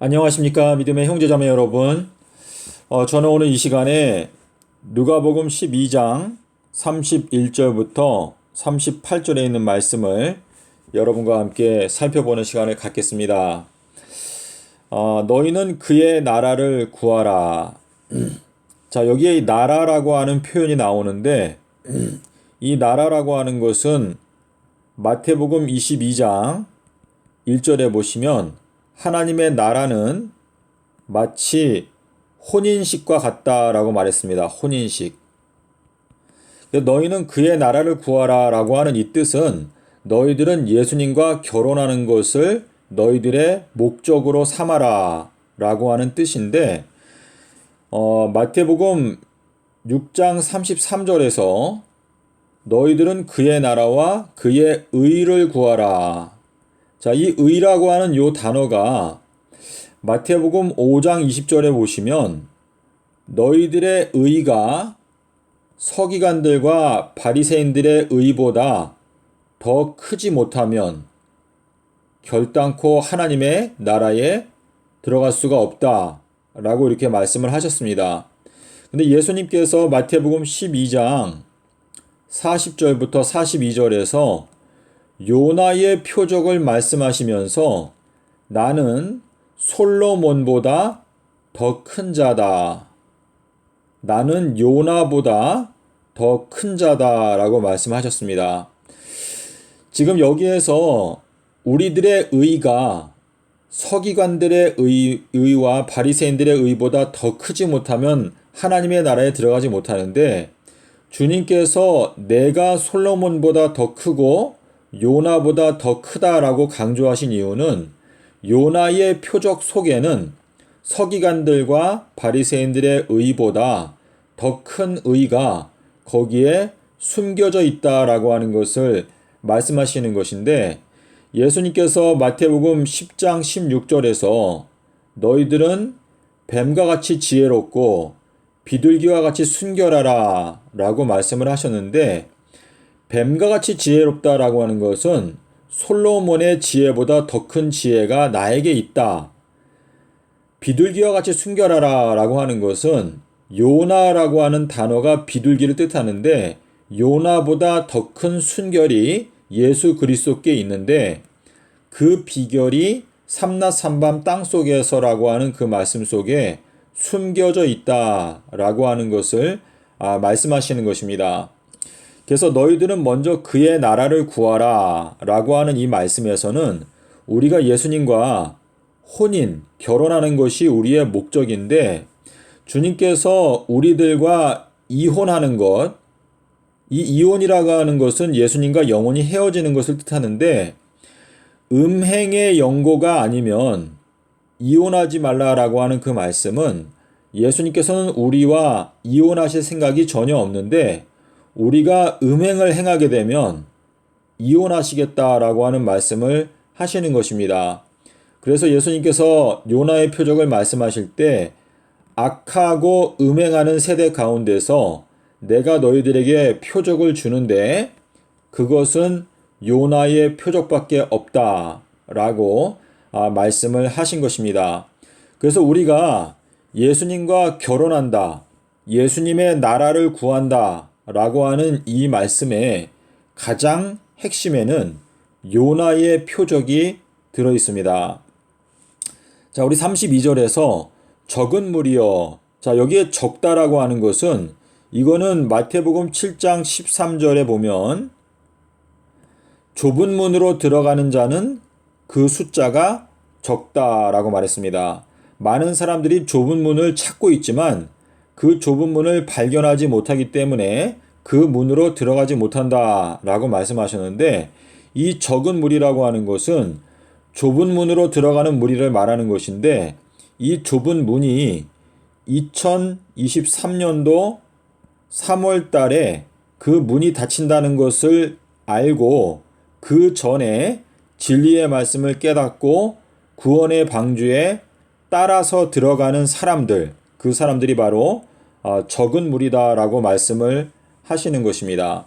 안녕하십니까 믿음의 형제자매 여러분. 어, 저는 오늘 이 시간에 누가복음 12장 31절부터 38절에 있는 말씀을 여러분과 함께 살펴보는 시간을 갖겠습니다. 어, 너희는 그의 나라를 구하라. 자 여기에 이 나라라고 하는 표현이 나오는데 이 나라라고 하는 것은 마태복음 22장 1절에 보시면 하나님의 나라는 마치 혼인식과 같다라고 말했습니다. 혼인식. 너희는 그의 나라를 구하라 라고 하는 이 뜻은 너희들은 예수님과 결혼하는 것을 너희들의 목적으로 삼아라 라고 하는 뜻인데, 어, 마태복음 6장 33절에서 너희들은 그의 나라와 그의 의를 구하라 자, 이 의라고 하는 요 단어가 마태복음 5장 20절에 보시면 너희들의 의가 서기관들과 바리새인들의 의보다 더 크지 못하면 결단코 하나님의 나라에 들어갈 수가 없다. 라고 이렇게 말씀을 하셨습니다. 근데 예수님께서 마태복음 12장 40절부터 42절에서 요나의 표적을 말씀하시면서 나는 솔로몬보다 더 큰 자다. 나는 요나보다 더 큰 자다 라고 말씀하셨습니다. 지금 여기에서 우리들의 의가 서기관들의 의, 의와 바리새인들의 의보다 더 크지 못하면 하나님의 나라에 들어가지 못하는데 주님께서 내가 솔로몬보다 더 크고 요나보다 더 크다라고 강조하신 이유는 요나의 표적 속에는 서기관들과 바리새인들의 의보다 더 큰 의가 거기에 숨겨져 있다라고 하는 것을 말씀하시는 것인데 예수님께서 마태복음 10장 16절에서 너희들은 뱀과 같이 지혜롭고 비둘기와 같이 순결하라 라고 말씀을 하셨는데 뱀과 같이 지혜롭다라고 하는 것은 솔로몬의 지혜보다 더 큰 지혜가 나에게 있다. 비둘기와 같이 순결하라 라고 하는 것은 요나라고 하는 단어가 비둘기를 뜻하는데 요나보다 더 큰 순결이 예수 그리스도께 있는데 그 비결이 삼낮 삼밤 땅 속에서라고 하는 그 말씀 속에 숨겨져 있다 라고 하는 것을 아, 말씀하시는 것입니다. 그래서 너희들은 먼저 그의 나라를 구하라 라고 하는 이 말씀에서는 우리가 예수님과 혼인, 결혼하는 것이 우리의 목적인데 주님께서 우리들과 이혼하는 것, 이 이혼이라고 하는 것은 예수님과 영원히 헤어지는 것을 뜻하는데 음행의 연고가 아니면 이혼하지 말라라고 하는 그 말씀은 예수님께서는 우리와 이혼하실 생각이 전혀 없는데 우리가 음행을 행하게 되면 이혼하시겠다라고 하는 말씀을 하시는 것입니다. 그래서 예수님께서 요나의 표적을 말씀하실 때 악하고 음행하는 세대 가운데서 내가 너희들에게 표적을 주는데 그것은 요나의 표적밖에 없다 라고 아, 말씀을 하신 것입니다. 그래서 우리가 예수님과 결혼한다, 예수님의 나라를 구한다, 라고 하는 이 말씀의 가장 핵심에는 요나의 표적이 들어 있습니다. 자, 우리 32절에서 적은 무리여. 자, 여기에 적다라고 하는 것은 이거는 마태복음 7장 13절에 보면 좁은 문으로 들어가는 자는 그 숫자가 적다라고 말했습니다. 많은 사람들이 좁은 문을 찾고 있지만 그 좁은 문을 발견하지 못하기 때문에 그 문으로 들어가지 못한다 라고 말씀하셨는데 이 적은 무리라고 하는 것은 좁은 문으로 들어가는 무리를 말하는 것인데 이 좁은 문이 2023년도 3월 달에 그 문이 닫힌다는 것을 알고 그 전에 진리의 말씀을 깨닫고 구원의 방주에 따라서 들어가는 사람들, 그 사람들이 바로 어, 적은 무리다라고 말씀을 하시는 것입니다.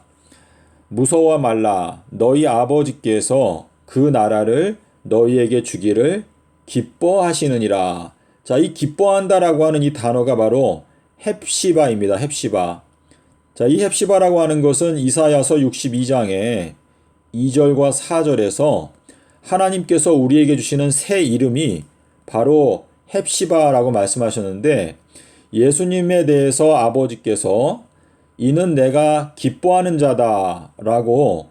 무서워 말라 너희 아버지께서 그 나라를 너희에게 주기를 기뻐하시느니라. 자, 이 기뻐한다라고 하는 이 단어가 바로 헵시바입니다. 헵시바. 자, 이 헵시바라고 하는 것은 이사야서 62장에 2절과 4절에서 하나님께서 우리에게 주시는 새 이름이 바로 헵시바라고 말씀하셨는데 예수님에 대해서 아버지께서 이는 내가 기뻐하는 자다 라고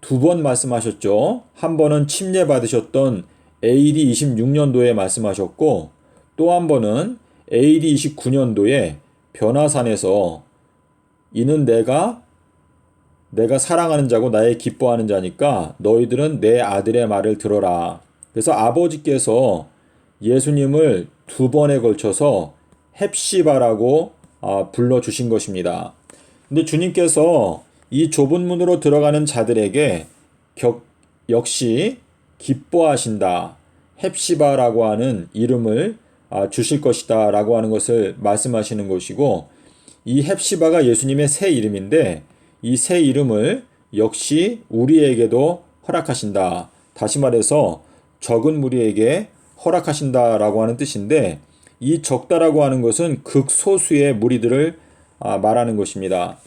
두 번 말씀하셨죠. 한 번은 침례 받으셨던 AD 26년도에 말씀하셨고 또 한 번은 AD 29년도에 변화산에서 이는 내가 내가 사랑하는 자고 나의 기뻐하는 자니까 너희들은 내 아들의 말을 들어라. 그래서 아버지께서 예수님을 두 번에 걸쳐서 헵시바라고 아, 불러 주신 것입니다. 근데 주님께서 이 좁은 문으로 들어가는 자들에게 격, 역시 기뻐하신다. 헵시바라고 하는 이름을 아, 주실 것이다 라고 하는 것을 말씀하시는 것이고 이 헵시바가 예수님의 새 이름인데 이 새 이름을 역시 우리에게도 허락하신다. 다시 말해서 적은 무리에게 허락하신다라고 하는 뜻인데 이 적다라고 하는 것은 극소수의 무리들을 아, 말하는 것입니다.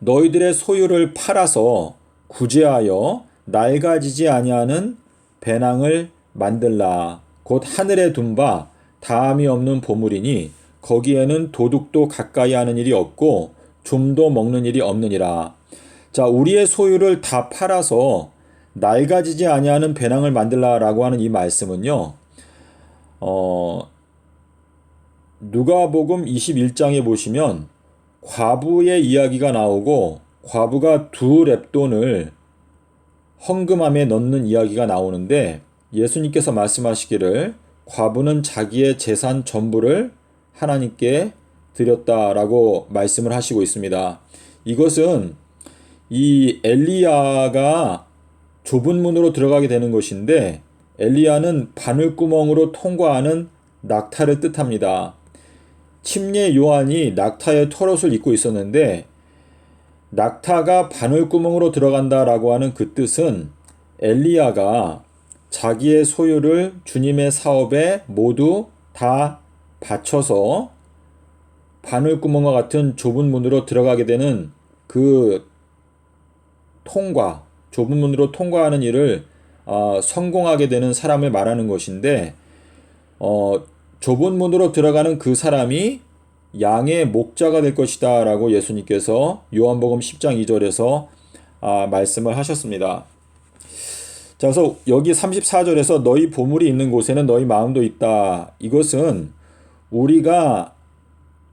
너희들의 소유를 팔아서 구제하여 낡아지지 아니하는 배낭을 만들라. 곧 하늘에 둔 바 다함이 없는 보물이니 거기에는 도둑도 가까이 하는 일이 없고 좀도 먹는 일이 없느니라. 자, 우리의 소유를 다 팔아서 낡아지지 아니하는 배낭을 만들라라고 하는 이 말씀은요. 어, 누가복음 21장에 보시면 과부의 이야기가 나오고 과부가 두 랩돈을 헌금함에 넣는 이야기가 나오는데 예수님께서 말씀하시기를 과부는 자기의 재산 전부를 하나님께 드렸다라고 말씀을 하시고 있습니다. 이것은 이 엘리야가 좁은 문으로 들어가게 되는 것인데 엘리야는 바늘구멍으로 통과하는 낙타를 뜻합니다. 침례 요한이 낙타의 털옷을 입고 있었는데 낙타가 바늘구멍으로 들어간다라고 하는 그 뜻은 엘리야가 자기의 소유를 주님의 사업에 모두 다 바쳐서 바늘구멍과 같은 좁은 문으로 들어가게 되는 그 통과, 좁은 문으로 통과하는 일을 어, 성공하게 되는 사람을 말하는 것인데, 어, 좁은 문으로 들어가는 그 사람이 양의 목자가 될 것이다 라고 예수님께서 요한복음 10장 2절에서 아, 말씀을 하셨습니다. 자, 그래서 여기 34절에서 너희 보물이 있는 곳에는 너희 마음도 있다. 이것은 우리가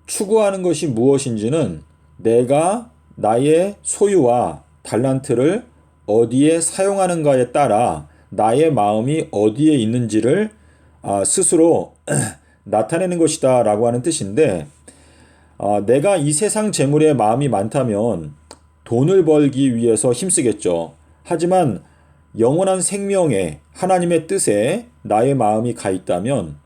추구하는 것이 무엇인지는 내가 나의 소유와 달란트를 어디에 사용하는가에 따라 나의 마음이 어디에 있는지를 아, 스스로 나타내는 것이다 라고 하는 뜻인데 아, 내가 이 세상 재물에 마음이 많다면 돈을 벌기 위해서 힘쓰겠죠. 하지만 영원한 생명에 하나님의 뜻에 나의 마음이 가 있다면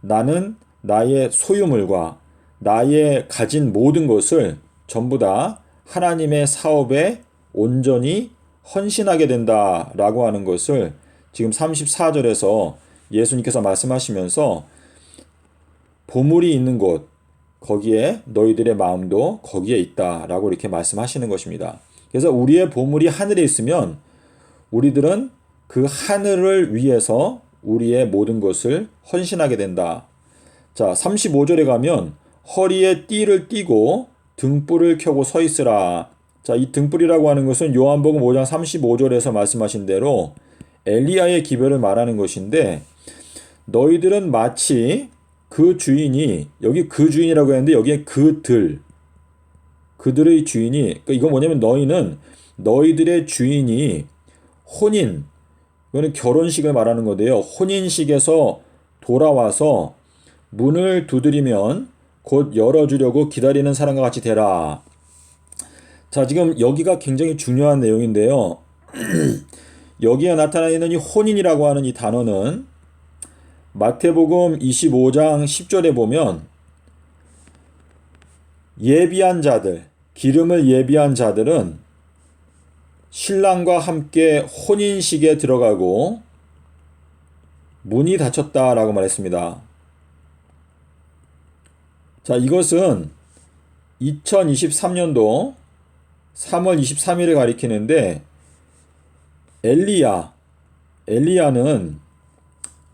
나는 나의 소유물과 나의 가진 모든 것을 전부 다 하나님의 사업에 온전히 헌신하게 된다라고 하는 것을 지금 34절에서 예수님께서 말씀하시면서 보물이 있는 곳 거기에 너희들의 마음도 거기에 있다라고 이렇게 말씀하시는 것입니다. 그래서 우리의 보물이 하늘에 있으면 우리들은 그 하늘을 위해서 우리의 모든 것을 헌신하게 된다. 자, 35절에 가면 허리에 띠를 띠고 등불을 켜고 서 있으라. 자, 이 등불이라고 하는 것은 요한복음 5장 35절에서 말씀하신 대로 엘리야의 기별을 말하는 것인데 너희들은 마치 그 주인이 여기 그 주인이라고 했는데 여기에 그들 그들의 주인이 그러니까 이건 뭐냐면 너희는 너희들의 주인이 혼인 이거는 결혼식을 말하는 건데요. 혼인식에서 돌아와서 문을 두드리면 곧 열어주려고 기다리는 사람과 같이 되라. 자, 지금 여기가 굉장히 중요한 내용인데요. 여기에 나타나 있는 이 혼인이라고 하는 이 단어는 마태복음 25장 10절에 보면 예비한 자들, 기름을 예비한 자들은 신랑과 함께 혼인식에 들어가고 문이 닫혔다라고 말했습니다. 자, 이것은 2023년도 3월 23일을 가리키는데 엘리야, 엘리야는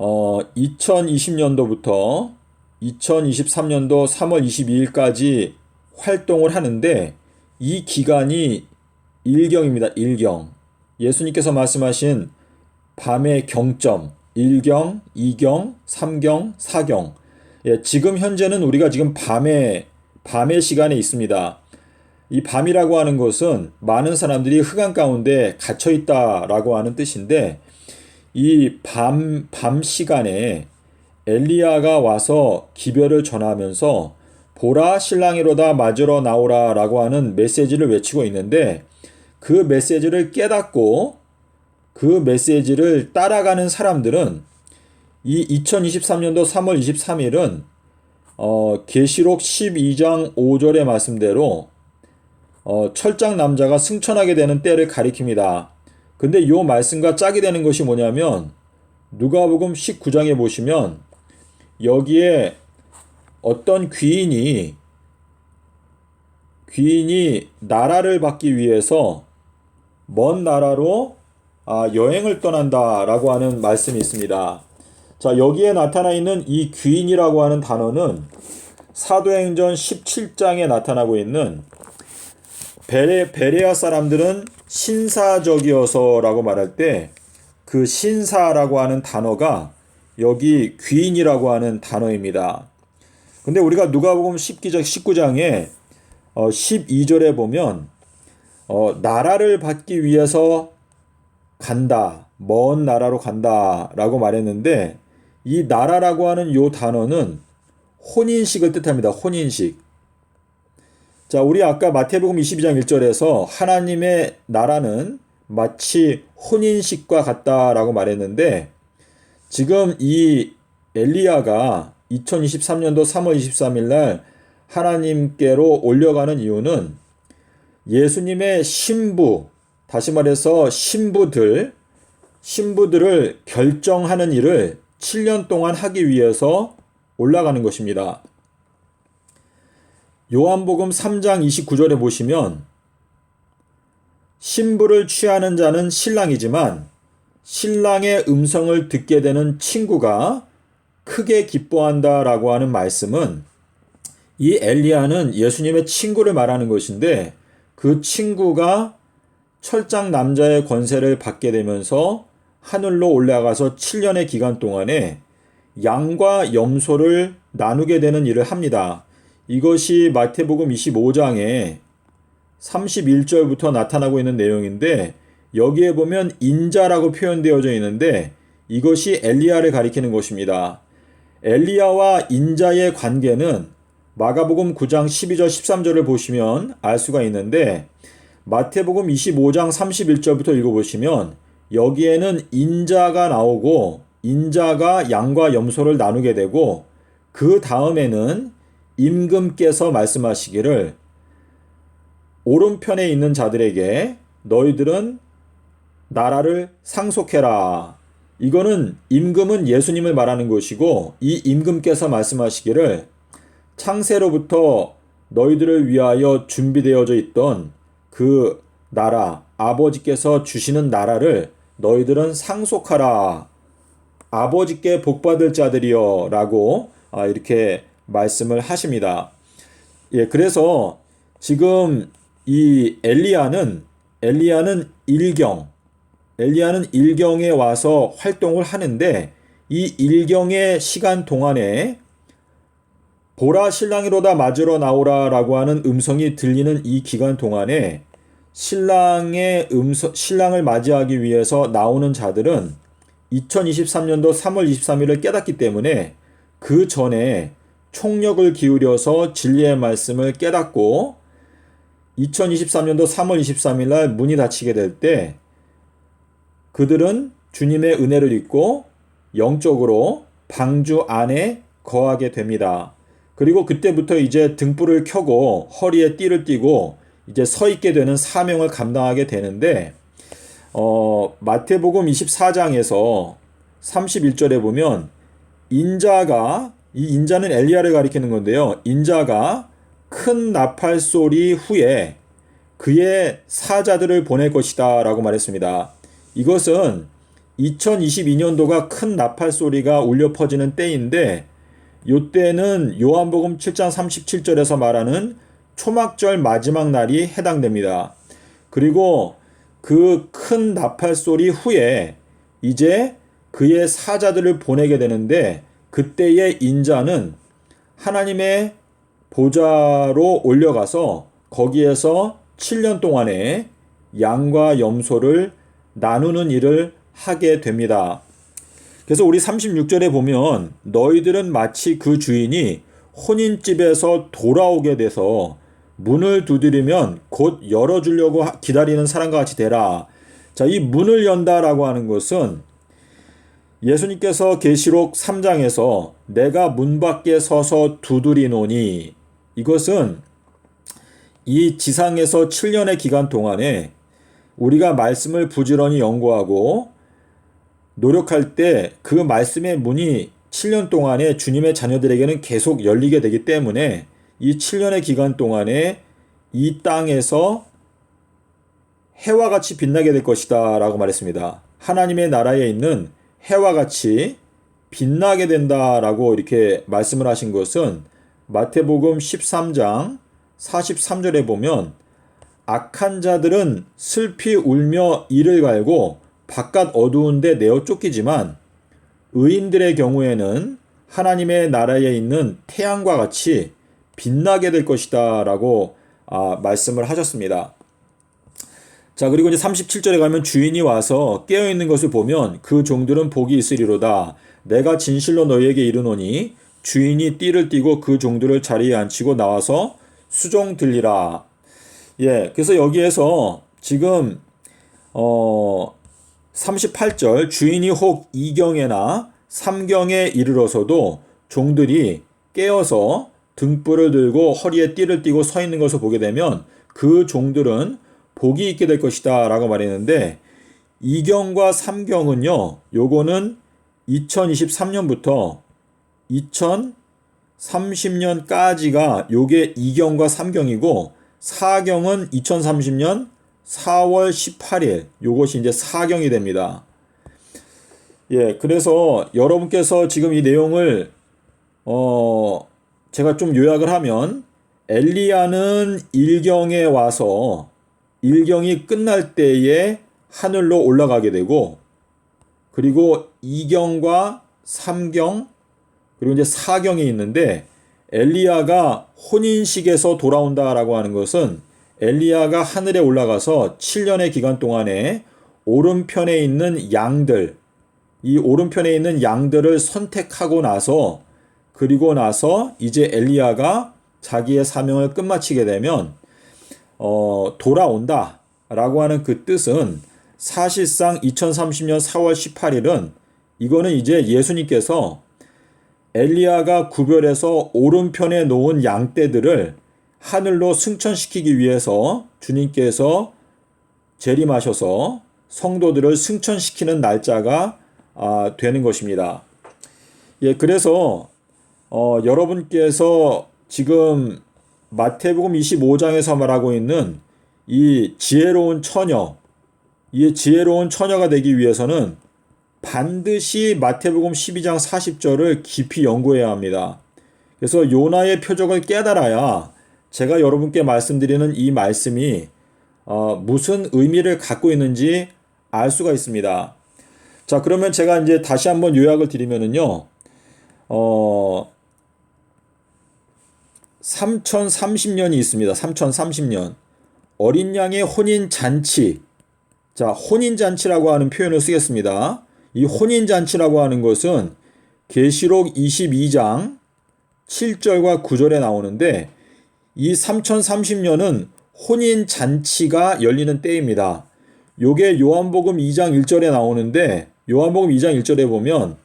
어, 2020년도부터 2023년도 3월 22일까지 활동을 하는데 이 기간이 일경입니다. 일경. 예수님께서 말씀하신 밤의 경점, 일경, 이경, 삼경, 사경. 예, 지금 현재는 우리가 지금 밤에 밤의 시간에 있습니다. 이 밤이라고 하는 것은 많은 사람들이 흑암 가운데 갇혀 있다라고 하는 뜻인데 이 밤, 밤 시간에 엘리야가 와서 기별을 전하면서 보라 신랑이로다 맞으러 나오라 라고 하는 메시지를 외치고 있는데 그 메시지를 깨닫고 그 메시지를 따라가는 사람들은 이 2023년도 3월 23일은 어, 계시록 12장 5절의 말씀대로 어, 철장 남자가 승천하게 되는 때를 가리킵니다. 근데 이 말씀과 짝이 되는 것이 뭐냐면 누가복음 19장에 보시면 여기에 어떤 귀인이 귀인이 나라를 받기 위해서 먼 나라로 아, 여행을 떠난다라고 하는 말씀이 있습니다. 자, 여기에 나타나 있는 이 귀인이라고 하는 단어는 사도행전 17장에 나타나고 있는 베레, 베레아 사람들은 신사적이어서라고 말할 때 그 신사라고 하는 단어가 여기 귀인이라고 하는 단어입니다. 근데 우리가 누가복음 19장 19장에 어 12절에 보면 어 나라를 받기 위해서 간다. 먼 나라로 간다라고 말했는데 이 나라라고 하는 요 단어는 혼인식을 뜻합니다. 혼인식. 자, 우리 아까 마태복음 22장 1절에서 하나님의 나라는 마치 혼인식과 같다라고 말했는데 지금 이 엘리야가 2023년도 3월 23일 날 하나님께로 올려가는 이유는 예수님의 신부, 다시 말해서 신부들, 신부들을 결정하는 일을 7년 동안 하기 위해서 올라가는 것입니다. 요한복음 3장 29절에 보시면 신부를 취하는 자는 신랑이지만 신랑의 음성을 듣게 되는 친구가 크게 기뻐한다라고 하는 말씀은 이 엘리야는 예수님의 친구를 말하는 것인데 그 친구가 철장 남자의 권세를 받게 되면서 하늘로 올라가서 7년의 기간 동안에 양과 염소를 나누게 되는 일을 합니다. 이것이 마태복음 25장에 31절부터 나타나고 있는 내용인데 여기에 보면 인자라고 표현되어져 있는데 이것이 엘리야를 가리키는 것입니다. 엘리야와 인자의 관계는 마가복음 9장 12절 13절을 보시면 알 수가 있는데 마태복음 25장 31절부터 읽어보시면 여기에는 인자가 나오고 인자가 양과 염소를 나누게 되고 그 다음에는 임금께서 말씀하시기를 오른편에 있는 자들에게 너희들은 나라를 상속해라. 이거는 임금은 예수님을 말하는 것이고 이 임금께서 말씀하시기를 창세로부터 너희들을 위하여 준비되어져 있던 그 나라 아버지께서 주시는 나라를 너희들은 상속하라. 아버지께 복받을 자들이여 라고 아, 이렇게 말씀을 하십니다. 예, 그래서 지금 이 엘리야는 엘리야는 일경 엘리야는 일경에 와서 활동을 하는데 이 일경의 시간 동안에 보라 신랑이로다 맞으러 나오라라고 하는 음성이 들리는 이 기간 동안에 신랑의 음성 신랑을 맞이하기 위해서 나오는 자들은 2023년도 3월 23일을 깨닫기 때문에 그 전에 총력을 기울여서 진리의 말씀을 깨닫고 2023년도 3월 23일 날 문이 닫히게 될 때 그들은 주님의 은혜를 입고 영적으로 방주 안에 거하게 됩니다. 그리고 그때부터 이제 등불을 켜고 허리에 띠를 띠고 이제 서 있게 되는 사명을 감당하게 되는데 어, 마태복음 24장에서 31절에 보면 인자가 이 인자는 엘리야를 가리키는 건데요. 인자가 큰 나팔 소리 후에 그의 사자들을 보낼 것이다 라고 말했습니다. 이것은 2022년도가 큰 나팔 소리가 울려 퍼지는 때인데 요때는 요한복음 7장 37절에서 말하는 초막절 마지막 날이 해당됩니다. 그리고 그 큰 나팔 소리 후에 이제 그의 사자들을 보내게 되는데 그때의 인자는 하나님의 보좌로 올려가서 거기에서 7년 동안에 양과 염소를 나누는 일을 하게 됩니다. 그래서 우리 36절에 보면 너희들은 마치 그 주인이 혼인집에서 돌아오게 돼서 문을 두드리면 곧 열어주려고 기다리는 사람과 같이 되라. 자, 이 문을 연다라고 하는 것은 예수님께서 계시록 3장에서 내가 문 밖에 서서 두드리노니 이것은 이 지상에서 7년의 기간 동안에 우리가 말씀을 부지런히 연구하고 노력할 때 그 말씀의 문이 7년 동안에 주님의 자녀들에게는 계속 열리게 되기 때문에 이 7년의 기간 동안에 이 땅에서 해와 같이 빛나게 될 것이다 라고 말했습니다. 하나님의 나라에 있는 해와 같이 빛나게 된다라고 이렇게 말씀을 하신 것은 마태복음 13장 43절에 보면 악한 자들은 슬피 울며 이를 갈고 바깥 어두운데 내어 쫓기지만 의인들의 경우에는 하나님의 나라에 있는 태양과 같이 빛나게 될 것이다 라고 아, 말씀을 하셨습니다. 자, 그리고 이제 37절에 가면 주인이 와서 깨어 있는 것을 보면 그 종들은 복이 있으리로다. 내가 진실로 너희에게 이르노니 주인이 띠를 띠고 그 종들을 자리에 앉히고 나와서 수종 들리라. 예, 그래서 여기에서 지금 어 38절 주인이 혹 2경에나 3경에 이르러서도 종들이 깨어서 등불을 들고 허리에 띠를 띠고 서 있는 것을 보게 되면 그 종들은 복이 있게 될 것이다 라고 말했는데 2경과 3경은요 요거는 2023년부터 2030년까지가 요게 2경과 3경이고 4경은 2030년 4월 18일 요것이 이제 4경이 됩니다. 예, 그래서 여러분께서 지금 이 내용을 어 제가 좀 요약을 하면 엘리야는 1경에 와서 1경이 끝날 때에 하늘로 올라가게 되고 그리고 2경과 3경 그리고 이제 4경이 있는데 엘리야가 혼인식에서 돌아온다라고 하는 것은 엘리야가 하늘에 올라가서 7년의 기간 동안에 오른편에 있는 양들 이 오른편에 있는 양들을 선택하고 나서 그리고 나서 이제 엘리야가 자기의 사명을 끝마치게 되면 어, 돌아온다 라고 하는 그 뜻은 사실상 2030년 4월 18일은 이거는 이제 예수님께서 엘리야가 구별해서 오른편에 놓은 양떼들을 하늘로 승천시키기 위해서 주님께서 재림하셔서 성도들을 승천시키는 날짜가 아, 되는 것입니다. 예, 그래서 어, 여러분께서 지금 마태복음 25장에서 말하고 있는 이 지혜로운 처녀, 이 지혜로운 처녀가 되기 위해서는 반드시 마태복음 12장 40절을 깊이 연구해야 합니다. 그래서 요나의 표적을 깨달아야 제가 여러분께 말씀드리는 이 말씀이 어, 무슨 의미를 갖고 있는지 알 수가 있습니다. 자, 그러면 제가 이제 다시 한번 요약을 드리면은요, 어, 3030년이 있습니다. 3030년. 어린 양의 혼인 잔치. 자, 혼인 잔치라고 하는 표현을 쓰겠습니다. 이 혼인 잔치라고 하는 것은 계시록 22장 7절과 9절에 나오는데 이 3030년은 혼인 잔치가 열리는 때입니다. 요게 요한복음 2장 1절에 나오는데 요한복음 2장 1절에 보면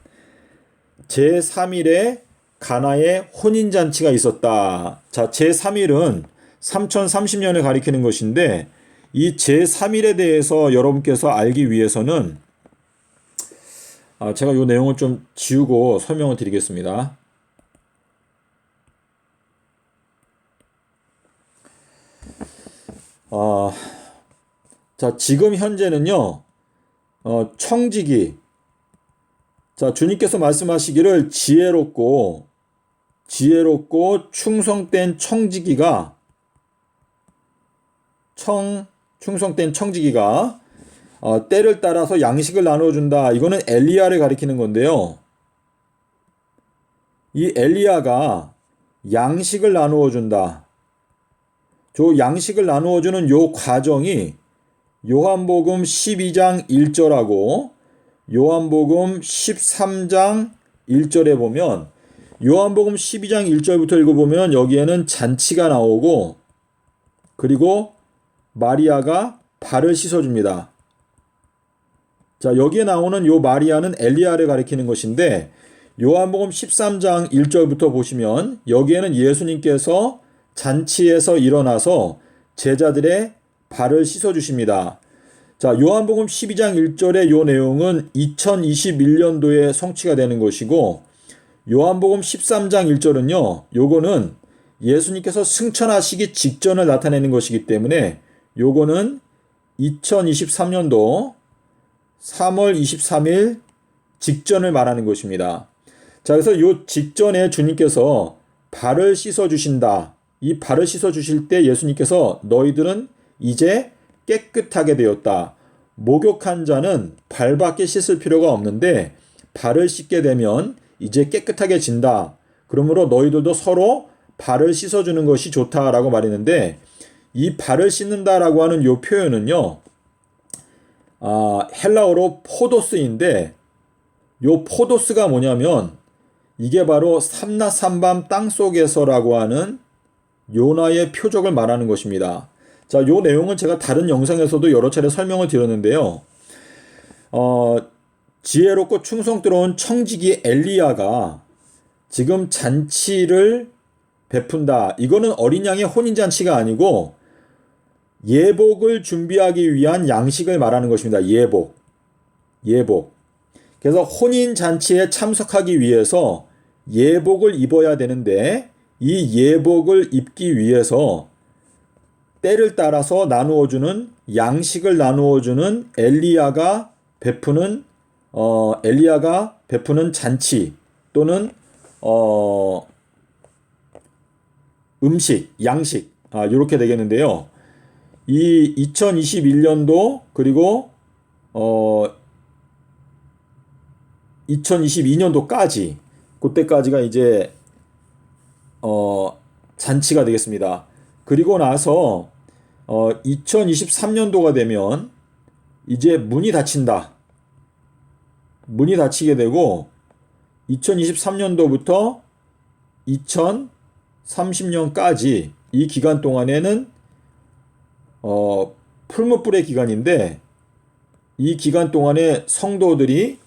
제3일에 가나에 혼인 잔치가 있었다. 자, 제3일은 3030년을 가리키는 것인데 이 제3일에 대해서 여러분께서 알기 위해서는 아, 제가 이 내용을 좀 지우고 설명을 드리겠습니다. 아, 자, 지금 현재는요, 어, 청지기. 자, 주님께서 말씀하시기를 지혜롭고, 지혜롭고 충성된 청지기가, 청, 충성된 청지기가, 어, 때를 따라서 양식을 나눠준다. 이거는 엘리야를 가리키는 건데요. 이 엘리야가 양식을 나누어 준다. 저 양식을 나누어 주는 요 과정이 요한복음 12장 1절하고 요한복음 13장 1절에 보면 요한복음 12장 1절부터 읽어보면 여기에는 잔치가 나오고 그리고 마리아가 발을 씻어줍니다. 자, 여기에 나오는 요 마리아는 엘리야를 가리키는 것인데 요한복음 13장 1절부터 보시면 여기에는 예수님께서 잔치에서 일어나서 제자들의 발을 씻어 주십니다. 자, 요한복음 12장 1절의 요 내용은 2021년도에 성취가 되는 것이고 요한복음 13장 1절은요. 요거는 예수님께서 승천하시기 직전을 나타내는 것이기 때문에 요거는 2023년도 3월 23일 직전을 말하는 것입니다. 자, 그래서 요 직전에 주님께서 발을 씻어 주신다. 이 발을 씻어 주실 때 예수님께서 너희들은 이제 깨끗하게 되었다. 목욕한 자는 발밖에 씻을 필요가 없는데 발을 씻게 되면 이제 깨끗하게 진다. 그러므로 너희들도 서로 발을 씻어 주는 것이 좋다라고 말했는데 이 발을 씻는다라고 하는 요 표현은요. 아, 헬라어로 포도스인데 요 포도스가 뭐냐면 이게 바로 삼나삼밤 땅 속에서라고 하는 요나의 표적을 말하는 것입니다. 자, 요 내용은 제가 다른 영상에서도 여러 차례 설명을 드렸는데요. 어, 지혜롭고 충성스러운 청지기 엘리야가 지금 잔치를 베푼다. 이거는 어린 양의 혼인 잔치가 아니고 예복을 준비하기 위한 양식을 말하는 것입니다. 예복. 예복. 그래서 혼인 잔치에 참석하기 위해서 예복을 입어야 되는데 이 예복을 입기 위해서 때를 따라서 나누어 주는 양식을 나누어 주는 엘리야가 베푸는 어 엘리야가 베푸는 잔치 또는 어 음식, 양식 아 이렇게 되겠는데요. 이 2021년도 그리고 어 2022년도까지 그때까지가 이제 어 잔치가 되겠습니다. 그리고 나서 어 2023년도가 되면 이제 문이 닫힌다. 문이 닫히게 되고 2023년도부터 2030년까지 이 기간 동안에는 어, 풀무불의 기간인데 이 기간 동안에 성도들이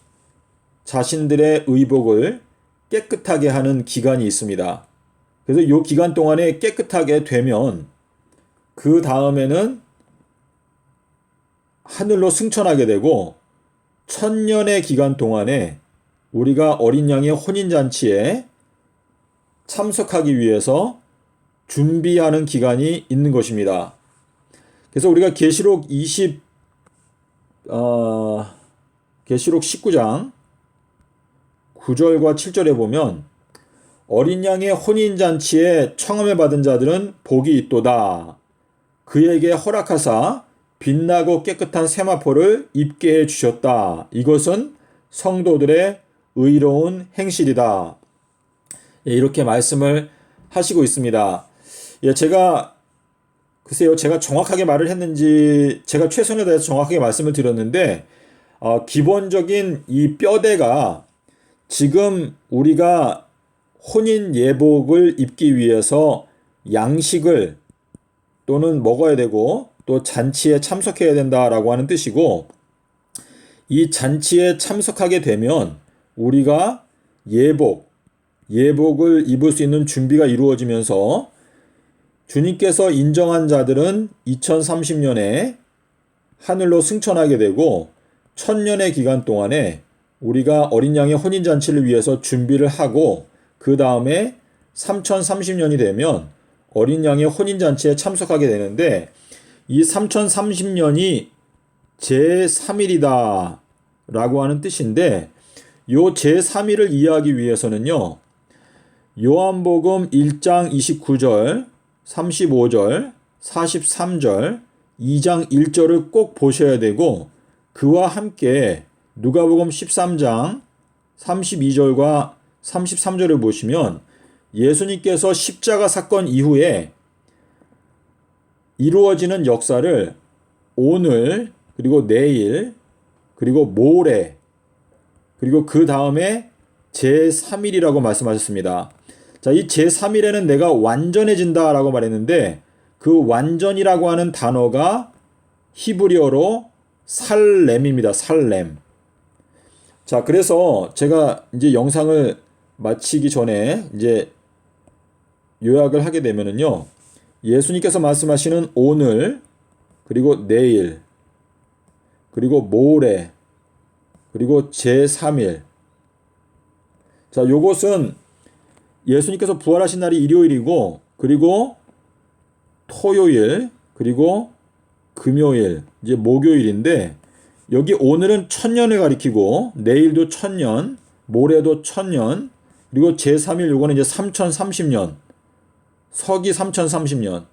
자신들의 의복을 깨끗하게 하는 기간이 있습니다. 그래서 이 기간 동안에 깨끗하게 되면 그 다음에는 하늘로 승천하게 되고 천년의 기간 동안에 우리가 어린 양의 혼인잔치에 참석하기 위해서 준비하는 기간이 있는 것입니다. 그래서 우리가 계시록 20 어, 계시록 19장 9절과 7절에 보면 어린 양의 혼인 잔치에 청함을 받은 자들은 복이 있도다. 그에게 허락하사 빛나고 깨끗한 세마포를 입게 해 주셨다. 이것은 성도들의 의로운 행실이다. 예, 이렇게 말씀을 하시고 있습니다. 예, 제가 글쎄요, 제가 정확하게 말을 했는지 제가 최선을 다해서 정확하게 말씀을 드렸는데 어, 기본적인 이 뼈대가 지금 우리가 혼인 예복을 입기 위해서 양식을 또는 먹어야 되고 또 잔치에 참석해야 된다라고 하는 뜻이고 이 잔치에 참석하게 되면 우리가 예복, 예복을 입을 수 있는 준비가 이루어지면서 주님께서 인정한 자들은 2030년에 하늘로 승천하게 되고 천년의 기간 동안에 우리가 어린 양의 혼인 잔치를 위해서 준비를 하고 그 다음에 3030년이 되면 어린 양의 혼인 잔치에 참석하게 되는데 이 3030년이 제3일이다 라고 하는 뜻인데 요 제3일을 이해하기 위해서는요. 요한복음 1장 29절, 35절, 43절, 2장 1절을 꼭 보셔야 되고 그와 함께 누가복음 13장 32절과 33절을 보시면 예수님께서 십자가 사건 이후에 이루어지는 역사를 오늘 그리고 내일 그리고 모레 그리고 그 다음에 제3일이라고 말씀하셨습니다. 자, 이 제3일에는 내가 완전해진다라고 말했는데 그 완전이라고 하는 단어가 히브리어로 살렘입니다. 살렘. 자, 그래서 제가 이제 영상을 마치기 전에 이제 요약을 하게 되면은요. 예수님께서 말씀하시는 오늘 그리고 내일 그리고 모레 그리고 제3일. 자, 요것은 예수님께서 부활하신 날이 일요일이고 그리고 토요일 그리고 금요일 이제 목요일인데 여기 오늘은 천년을 가리키고 내일도 천년 모레도 천년 그리고 제3일 요거는 이제 3030년 서기 3030년을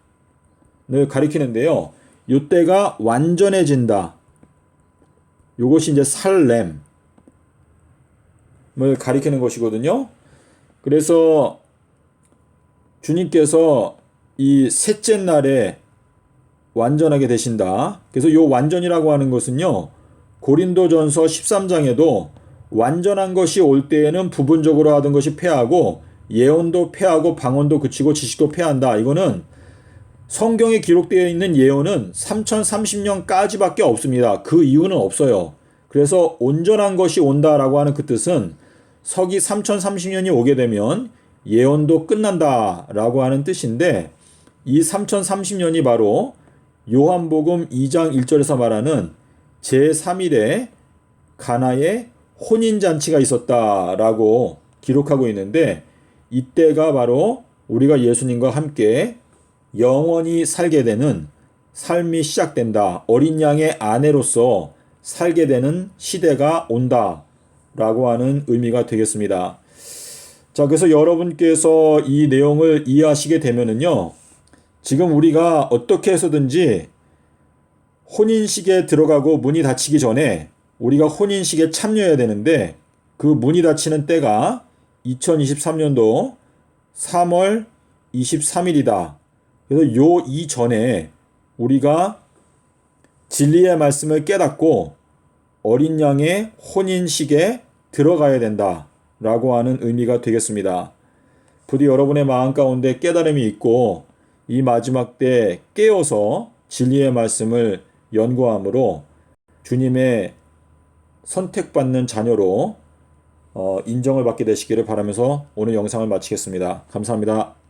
가리키는데요. 요때가 완전해진다. 요것이 이제 살렘을 가리키는 것이거든요. 그래서 주님께서 이 셋째 날에 완전하게 되신다. 그래서 요 완전이라고 하는 것은요. 고린도전서 13장에도 완전한 것이 올 때에는 부분적으로 하던 것이 패하고 예언도 패하고 방언도 그치고 지식도 패한다. 이거는 성경에 기록되어 있는 예언은 3030년까지밖에 없습니다. 그 이유는 없어요. 그래서 온전한 것이 온다라고 하는 그 뜻은 서기 3030년이 오게 되면 예언도 끝난다라고 하는 뜻인데 이 3030년이 바로 요한복음 2장 1절에서 말하는 제3일에 가나에 혼인잔치가 있었다라고 기록하고 있는데 이때가 바로 우리가 예수님과 함께 영원히 살게 되는 삶이 시작된다. 어린 양의 아내로서 살게 되는 시대가 온다. 라고 하는 의미가 되겠습니다. 자, 그래서 여러분께서 이 내용을 이해하시게 되면은요, 지금 우리가 어떻게 해서든지 혼인식에 들어가고 문이 닫히기 전에 우리가 혼인식에 참여해야 되는데 그 문이 닫히는 때가 2023년도 3월 23일이다. 그래서 요 이전에 우리가 진리의 말씀을 깨닫고 어린 양의 혼인식에 들어가야 된다. 라고 하는 의미가 되겠습니다. 부디 여러분의 마음 가운데 깨달음이 있고 이 마지막 때 깨어서 진리의 말씀을 연구함으로 주님의 선택받는 자녀로 어, 인정을 받게 되시기를 바라면서 오늘 영상을 마치겠습니다. 감사합니다.